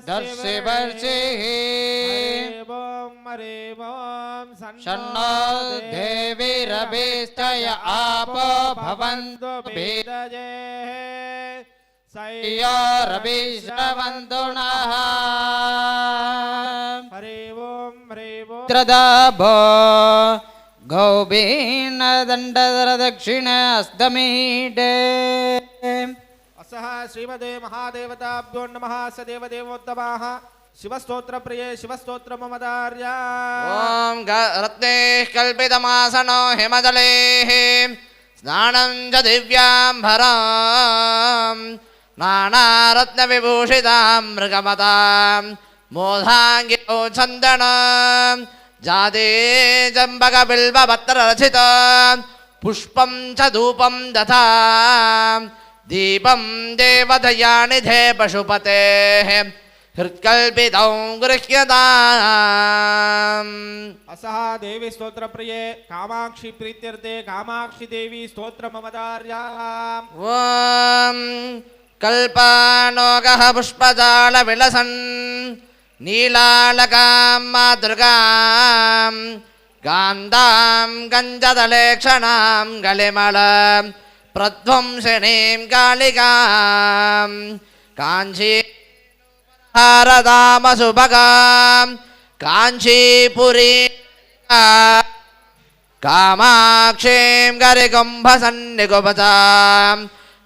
दर्शि वर्षिः हरे ओम षण्णो देवीरभिस्तय आपो भवन्तु भेदजे यो रविश्रवन्तु नः हरे ओम सह श्रीमदे महादेवताभ्यो नम स देवदेवोत्तमाः प्रिय प्रिये शिवस्तोत्र ममदार्या ॐ रत्नेः कल्पितमासनो हिमजलेः। स्नानं च दिव्याम्भरां नानारत्नविभूषितां मृगमतां मोधाङ्गितो छन्दनां जाते जम्बकबिल्बभत्ररचिता पुष्पं पुष्प धूपम दधा दीपं देवदयानिधे पशुपतेः हृत्कल्पितौ गृह्यताम् असः देवी स्तोत्रप्रिये कामाक्षि प्रीत्यर्थे कामाक्षि देवी स्तोत्रममदार्या ॐ कल्पानोगः पुष्पजालविलसन् नीलालकां मातृकां गान्धां गञ्जदलेक्षणां गलिमल प्रध्वंसिणीं कालिकां काञ्ची हारदामसुभगां काञ्चीपुरी कामाक्षीं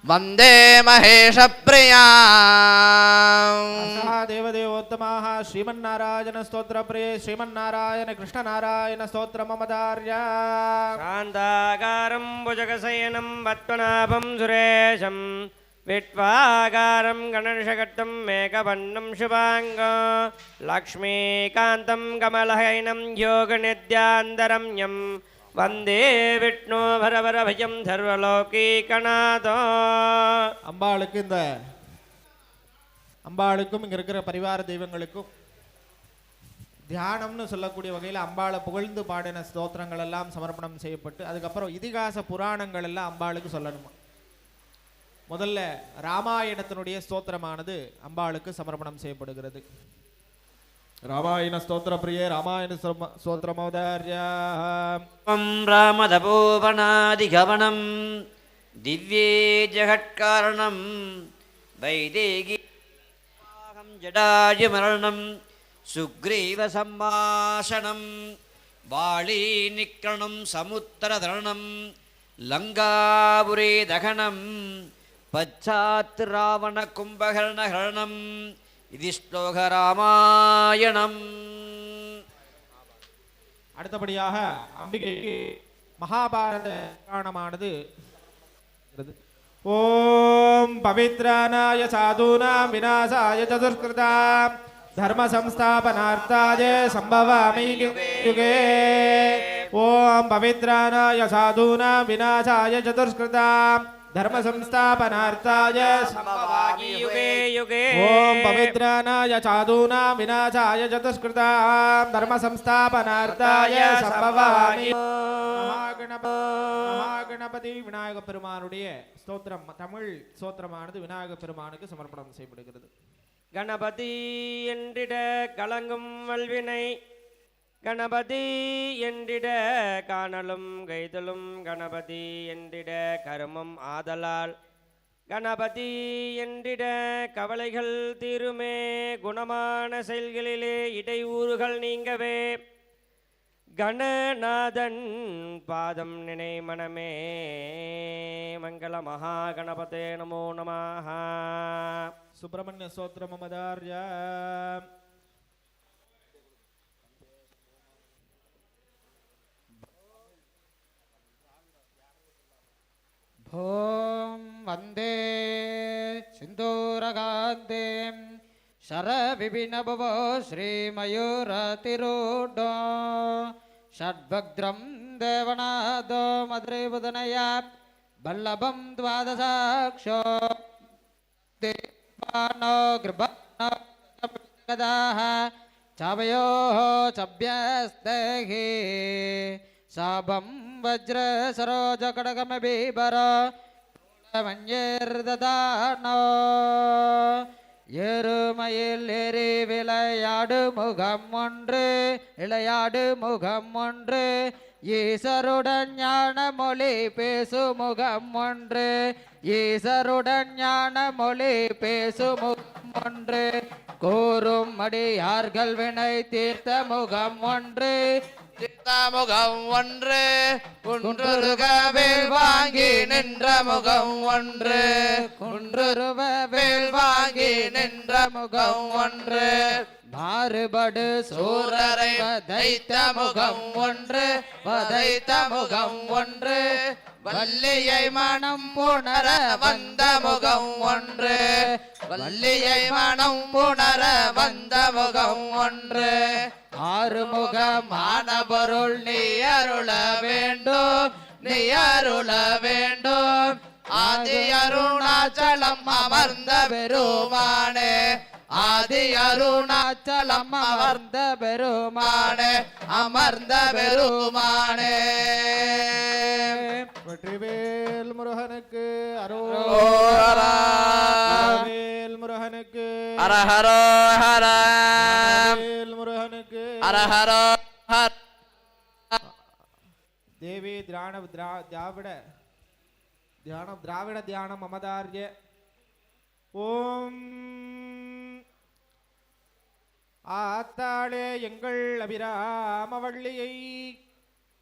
వందే మహేష ప్రియా దేవదేవోత్తమా శ్రీమన్నారాయణ స్తోత్ర ప్రియ శ్రీమన్నారాయణ కృష్ణనారాయణ స్తోత్ర మమదార్య శాంతాకారం భుజగశయనం వత్వనాభం సురేశం విట్వాగారం గణనిషగట్టం మేఘవన్నం శుభాంగ లక్ష్మీకాంతం కమలహైనం యోగనిద్యాంతరం యం வந்தே விஷ்ணு பரபர பயம் அம்பாளுக்கு இந்த அம்பாளுக்கும் இங்கே இருக்கிற பரிவார தெய்வங்களுக்கும் தியானம்னு சொல்லக்கூடிய வகையில் அம்பாளை புகழ்ந்து பாடின ஸ்தோத்திரங்கள் எல்லாம் சமர்ப்பணம் செய்யப்பட்டு அதுக்கப்புறம் இதிகாச புராணங்கள் எல்லாம் அம்பாளுக்கு சொல்லணுமா? முதல்ல ராமாயணத்தினுடைய ஸ்தோத்திரமானது அம்பாளுக்கு சமர்ப்பணம் செய்யப்படுகிறது. रामायण स्तोत्रप्रिये रामायण स्तोत्रमौदार्यां रामदपोवनादिगमनं दिव्ये जगत्कारणं वैदेकीहं जडायुमरणं सुग्रीवसम्भाषणं वालीनिक्रणं समुत्तरधरणं लङ्गापुरे दहनं पश्चात् रावणकुम्भहरणहरणम् இது ஸ்லோகராமாயணம் அடுத்தபடியாக அம்பிகைக்கு மகாபாரத புராணமானது. ஓம் பவித்ரானாய சாதுனாம் விநாசாய சதுர்கிருதாம் தர்ம சம்ஸ்தாபனார்த்தாய சம்பவாமி யுகே. ஓம் பவித்ரானாய சாதுனாம் விநாசாய சதுர்கிருதாம் தர்ம சம்ஸ்தாபனார்த்தாய सम्भवामि युगे युगे ஓம் பவித்ரானாய சாதுனா விநாசாய சதுஷ்கிருதாம் தர்ம சம்ஸ்தாபனார்த்தாய சம்பவாமி மகாகணப மகாகணபதி விநாயக பெருமானுடைய ஸ்தோத்திரம் தமிழ் ஸ்தோத்திரமானது விநாயக பெருமானுக்கு சமர்ப்பணம் செய்யப்படுகிறது கணபதி என்றிட கலங்கும் வல்வினை கணபதி என்றிட காணலும் கைதலும் கணபதி என்றிட கருமம் ஆதலால். கணபதி என்றிட கவலைகள் தீருமே குணமான செயல்களிலே இடையூறுகள் நீங்கவே. கணநாதன் பாதம் நினை மனமே மங்கள மகா கணபதே நமோ நமாக சுப்பிரமணிய ஸ்தோத்திரம் ॐ वन्दे सिन्दूरकान्तिं शरविभिनभुवो श्रीमयूरतिरूढो षड्भद्रं देवनादो मद्रिबुदनया वल्लभं द्वादशाक्षो देवानो गृभदाः चवयोः चभ्यस्तैः சாபம் வஜ்ர சரோஜ கடகம பீபர மஞ்சேர்ததானோ எருமையில் எரி விளையாடு முகம் ஒன்று விளையாடு முகம் ஒன்று. ஈசருடன் ஞான மொழி பேசு முகம் ஒன்று ஈசருடன் ஞான மொழி பேசு முகம் ஒன்று. கூறும் அடியார்கள் வினை தீர்த்த முகம் ஒன்று முகம் ஒன்று குன்றுருகவேல் வாங்கி நின்ற முகம் ஒன்று குன்றுருவ வேல் வாங்கி நின்ற முகம் ஒன்று. மாறுபடு சூரரை சூரரை வதைத்த முகம் ஒன்று வதைத்த முகம் ஒன்று. வள்ளியை மனம் புணர வந்த முகம் ஒன்று. வள்ளியை மனம் புணர வந்த முகம் ஒன்று. ஆறுமுகமான பொருள் நீ அருள வேண்டும் நீ அருள வேண்டும். ஆதி அருணாச்சலம் அமர்ந்த பெருமானே ஆதி அருணாச்சலம் அமர்ந்த பெருமானே அமர்ந்த பெருமானே. வெற்றிவேல் முருகனுக்கு. வேல் முருகனுக்கு அரஹரோ ஹர ஹர ஹர. தேவி திராண திராவிட தியானம் திராவிட தியானம் மமதாரிய ஓம். ஆத்தாளே எங்கள் அபிராமவள்ளியை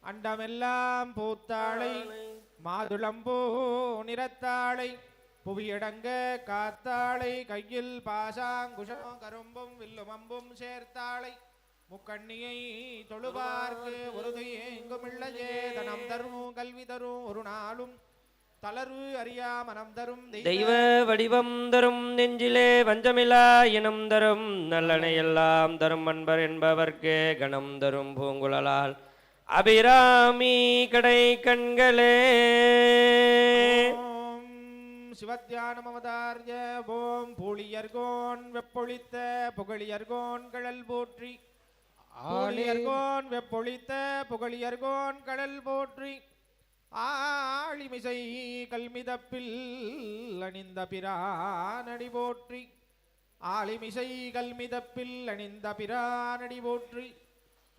அண்டமெல்லாம் பூத்தாளை. மாதுளம்பூ நிறத்தாளை. புவியடங்க காத்தாளை. கையில் பாசாங்குஷம் கரும்பும் வில்லுமம்பும் சேர்த்தாளை. முக்கண்ணியை தொழுவார்க்கு ஒரு எங்குமில்லையே தனம் தரும் கல்வி தரும் ஒரு நாளும் தளர்வு அறியா மனம் தரும் தெய்வ வடிவம் தரும் நெஞ்சிலே வஞ்சமிலா இனம் தரும் நல்லனை எல்லாம் தரும் அன்பர் என்பவர்க்கு கணம் தரும் பூங்குழலால். அபிராமி கடை கண்களே. ஓம் சிவத்தியானம் அவதாரிய ஓம் பூழியர்கோன் வெப்பொழித்த புகழியர்கோன் கடல் போற்றி ஆழியர்கோன் வெப்பொழித்த புகழியர்கோன் கடல் போற்றி ஆழிமிசை கல்மிதப்பில் அணிந்த பிரானடி போற்றி ஆழிமிசை கல்மிதப்பில் அணிந்த பிரானடி போற்றி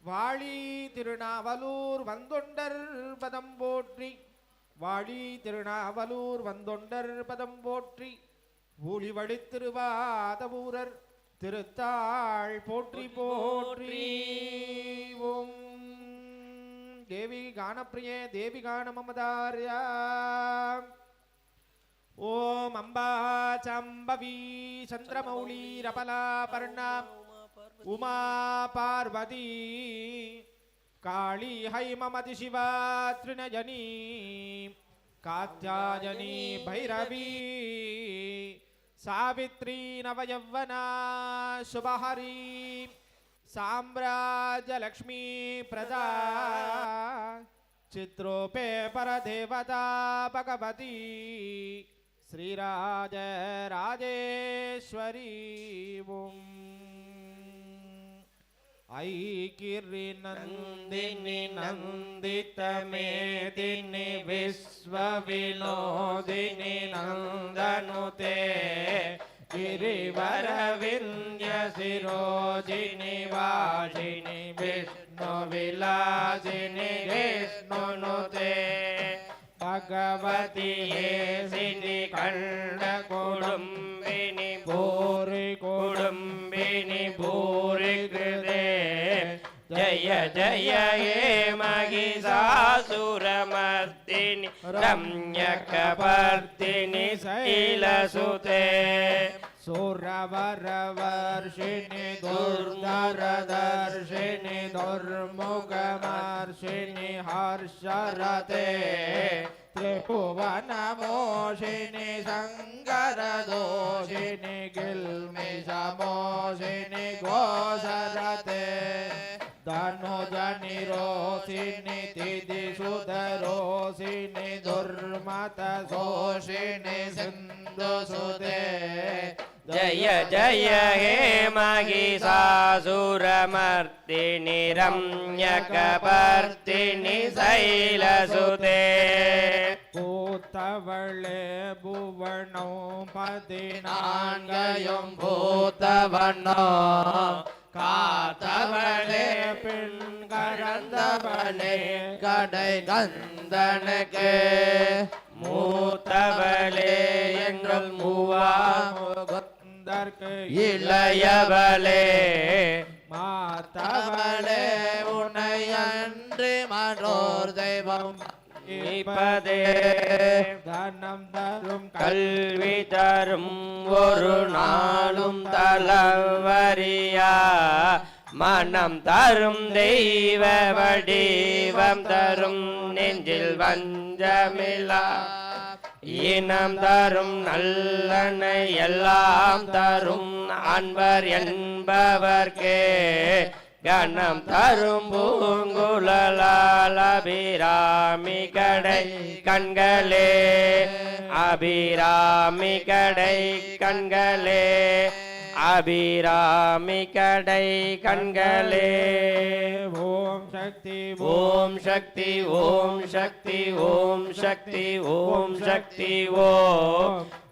வாழி திருநாவலூர் வந்தொண்டர் பதம் போற்றி வாழி திருநாவலூர் வந்தொண்டர் பதம் போற்றி ஊழி வழித்திருவாதபூரர் திருத்தாள் போற்றி போற்றி ஓம். தேவி கானப்பிரியே தேவி கான மமதாரியா ஓம் அம்பா சம்பவி சந்திரமௌலி ரபலா பர்ணா. உமா பார்வதி. காளி ஹைமமதி சிவா திருநஜனி. காத்யாயனி பைரவி. సావిత్రీ నవయవ్వనా శుభహరీ. సామ్రాజ్యలక్ష్మీ ప్రజా. చిత్రూపే పరదేవతా భగవతి. శ్రీరాజ రాజేశ్వరీ ఓం ऐकिरिनन्दिनि नन्दितमेदिनि विश्वविनोदिनि नन्दनुते गिरिवरविन्द्यशिरोजिनि वाजिनि विष्णुविलासिनि विष्णुनुते भगवति हे सिनि कण्डकुडुम्बिनि भूरि कुडुम्बिनि भूरि कृते जय जय हे महिषासुरमर्दिनि रम्यकपर्दिनि शैलसुते। सुरवरवर्षिणि दुर्धरदर्शिनि दुर्मुखमर्षिणि हर्षरते त्रिभुवनमोषिणि शङ्करदोषिनि गिल्मिषमोषिनि घोषरते धनुजनिरोषिणि तिदिसुधरोषिणि दुर्मतशोषिणि सिन्धुसुते जय जय हे महिषासुरमर्तिनि रम्यकपर्तिनि शैलसुते பூத்தவளே புவனோ பதினான்கையும் பூத்தவனோ காத்தவளே பெண் கரந்தவளே கரந்தவளே கடை கந்தனுக்கு. மூத்தவளே எங்கள் மூவா முகுந்தற்கு இளையவளே. மாத்தவளே. உனையன்று மற்றோர் தெய்வம். இப்பதே தனம் தரும் கல்வி தரும் ஒரு நாளும் தலவரியா. மனம் தரும் தெய்வ வடிவம் தரும் நெஞ்சில் வஞ்சமில்லா. இனம் தரும் நல்லனை எல்லாம் தரும் அன்பர் என்பவர்க்கே. கணம் தரும் பூங்குழலால் அபிராமி கடை கண்களே. அபிராமி கடை கண்களே. அபிராமி கடை கண்களே. ஓம் சக்தி ஓம் சக்தி ஓம் சக்தி ஓம் சக்தி ஓம் சக்தி ஓம்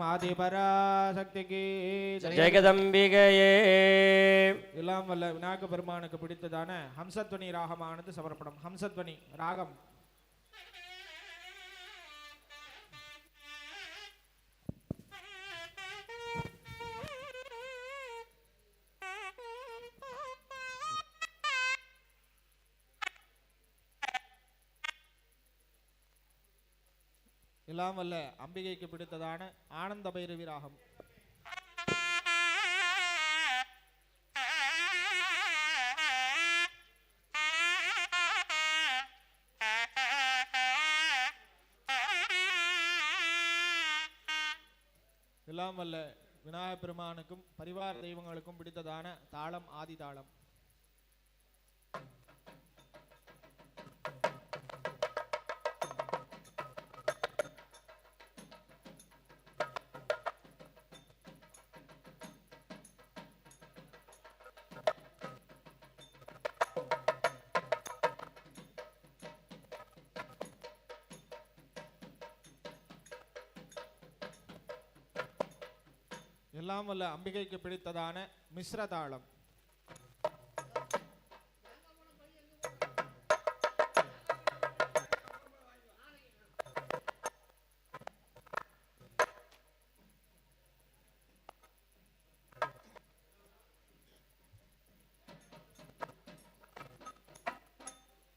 ஆதிபராசக்திக்கு ஜெகதம்பிகையே. எல்லாம் வல்ல விநாயக பெருமானுக்கு பிடித்ததான ஹம்சத்வனி ராகமானது சமர்ப்பணம். ஹம்சத்வனி ராகம். எல்லாம் வல்ல அம்பிகைக்கு பிடித்ததான ஆனந்த பைரவி ராகம் எல்லாம் வல்ல விநாயகப் பெருமானுக்கும் பரிவார தெய்வங்களுக்கும் பிடித்ததான தாளம் ஆதி தாளம் எல்லாம் வல்ல அம்பிகைக்கு பிடித்ததான மிஸ்ர தாளம்.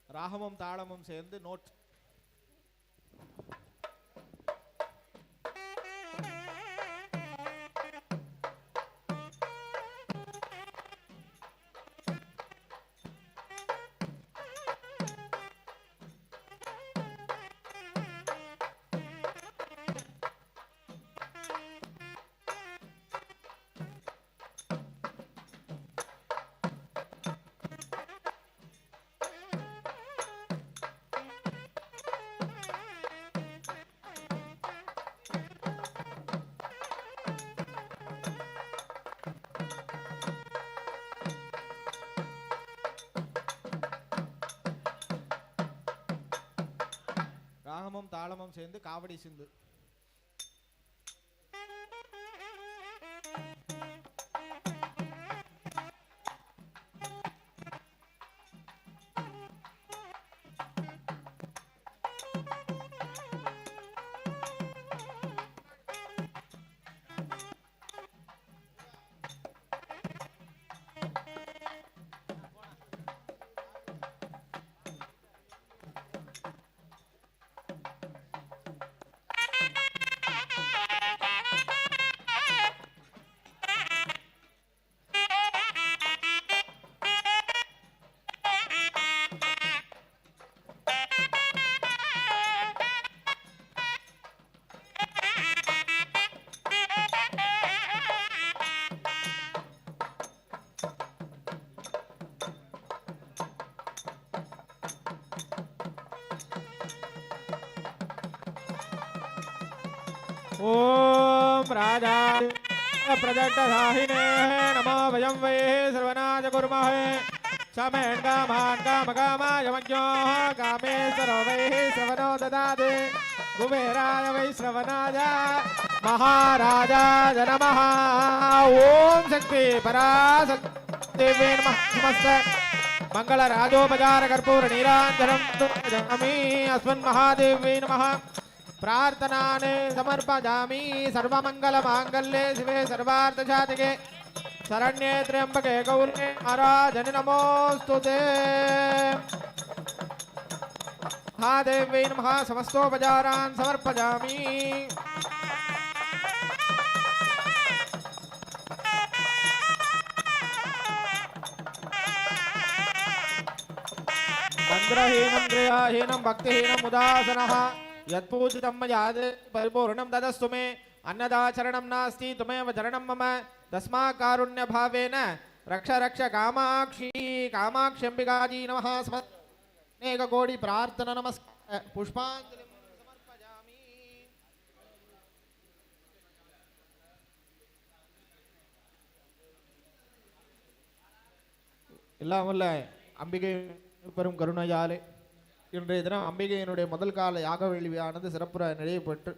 ராகமும் தாளமும் சேர்ந்து நோட் ராகமும் தாளமும் சேர்ந்து காவடி சிந்து. ओम राधा प्रजटधाहिने नमो भयं वे सर्वनाथ कुर्महे शमेण्डामाण्डामकामायमज्ञोः कामेश्वरो वै श्रवणो ददाति। कुबेराय वै श्रवणाय। महाराजाय नमः। ॐ शक्ति पराशक्तिवे नमः। नमस्ते। मङ्गलराजोपचारकर्पूरनीराञ्जनं प्रार्थनान् समर्पयामि सर्वमङ्गलमाङ्गल्ये शिवे सर्वार्थसाधिके शरण्ये त्र्यम्बके गौर्ये नाराजनि नमोऽस्तु ते। महादेव्यै नमः, समस्तोपचारान् समर्पयामि। मन्त्रहीनं, क्रियाहीनं भक्तिहीनम् उदासनः। यत्पूजितं मया परिपूर्णं तदस्तु मे अन्नदाचरणं नास्ति त्वमेव चरणं मम तस्मात् कारुण्यभावेन रक्ष रक्ष कामाक्षी कामाक्ष्यम्बिकाजी नमः स्म अनेककोटि प्रार्थना नमस्कार पुष्पाञ्जलिं समर्पयामि எல்லாம் வல்ல அம்பிகை பெரும் கருணையாலே இன்றைய தினம் அம்பிகையினுடைய முதல் கால யாக வேள்வியானது சிறப்புற நிறைவுபெற்று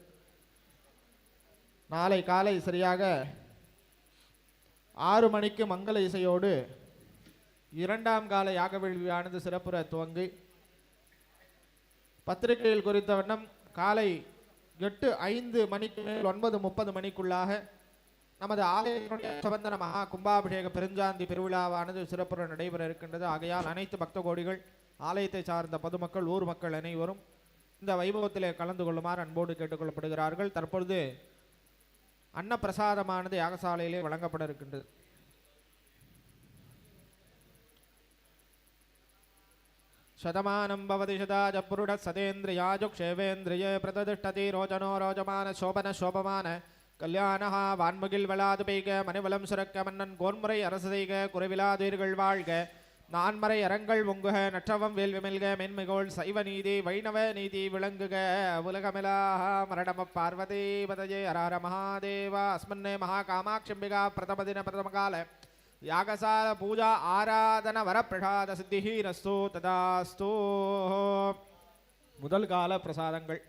நாளை காலை சரியாக ஆறு மணிக்கு மங்கள இசையோடு இரண்டாம் கால யாக வேள்வியானது சிறப்புற துவங்கி பத்திரிகையில் குறித்த வண்ணம் காலை எட்டு ஐந்து மணிக்கு மேல் ஒன்பது முப்பது மணிக்குள்ளாக நமது ஆலயத்தினுடைய சபந்தன மகா கும்பாபிஷேக பெருஞ்சாந்தி பெருவிழாவானது சிறப்புற நடைபெற இருக்கின்றது. ஆகையால் அனைத்து பக்த கோடிகள் ஆலயத்தை சார்ந்த பொதுமக்கள் ஊர் மக்கள் அனைவரும் இந்த வைபவத்திலே கலந்து கொள்ளுமாறு அன்போடு கேட்டுக்கொள்ளப்படுகிறார்கள் தற்பொழுது அன்னப்பிரசாதமானது யாகசாலையிலே வழங்கப்பட இருக்கின்றது शतमानं भवति शताज पुरुषः सदेन्द्रियाजुक्षेवेन्द्रिये प्रतिष्ठति रोचनो रोचमान शोभन शोभमान கல்யாணஹா வான்முகில் வளாது பெய்க மணிவலம் சுரக்க மன்னன் கோன்முறை அரசு செய்க குறைவிலாதீர்கள் வாழ்க நான்மறை அறங்கள் ஒங்குக நற்றவம் வேல் விமல்க மென்மிகோள் சைவ நீதி வைணவ நீதி விளங்குக. உலகமிலாக மரணம பார்வதி பதஜே ஹரஹர மகாதேவா அஸ்மன்னே மகா காமாட்சிம்பிகா பிரதம தின பிரதம கால யாகசால பூஜா ஆராதன வரப்பிரசாத சித்திஹி நஸ்து ததாஸ்து. முதல் கால பிரசாதங்கள்.